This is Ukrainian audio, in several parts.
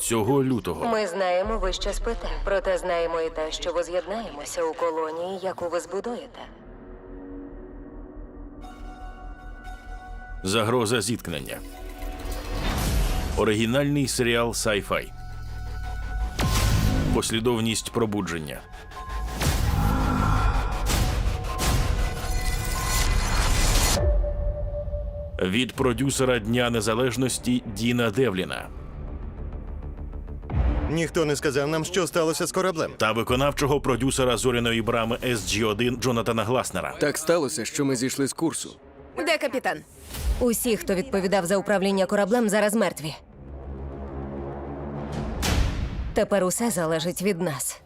Цього лютого Ми знаємо, ви що спите. Проте знаємо і те, що воз'єднаємося у колонії, яку ви збудуєте. загроза зіткнення. Оригінальний серіал Sci-Fi. Послідовність пробудження. Від продюсера Дня Незалежності Діна Девліна Ніхто не сказав нам, що сталося з кораблем. та виконавчого продюсера зоряної брами SG-1 Джонатана Гласнера. Так сталося, що ми зійшли з курсу. Де капітан? Усі, хто відповідав за управління кораблем, зараз мертві. Тепер усе залежить від нас.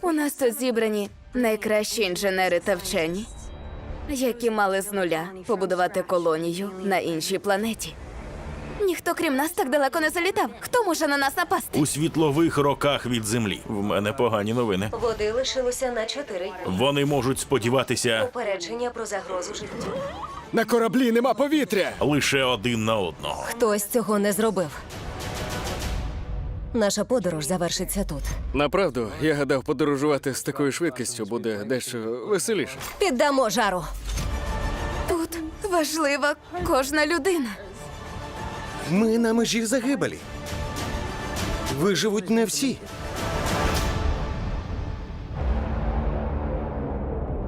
У нас тут зібрані найкращі інженери та вчені, які мали з нуля побудувати колонію на іншій планеті. Ніхто крім нас так далеко не залітав. Хто може на нас напасти? У світлових роках від землі. В мене погані новини. Води лишилося на чотири. Вони можуть сподіватися Попередження про загрозу життю. На кораблі нема повітря. лише один на одного. Хтось цього не зробив. Наша подорож завершиться тут. Направду, я гадав, подорожувати з такою швидкістю буде дещо веселіше. Піддамо жару. Тут важлива кожна людина. Ми на межі загибелі. Виживуть не всі.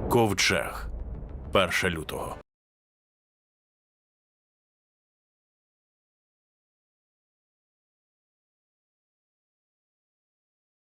Ковчег. 1 лютого.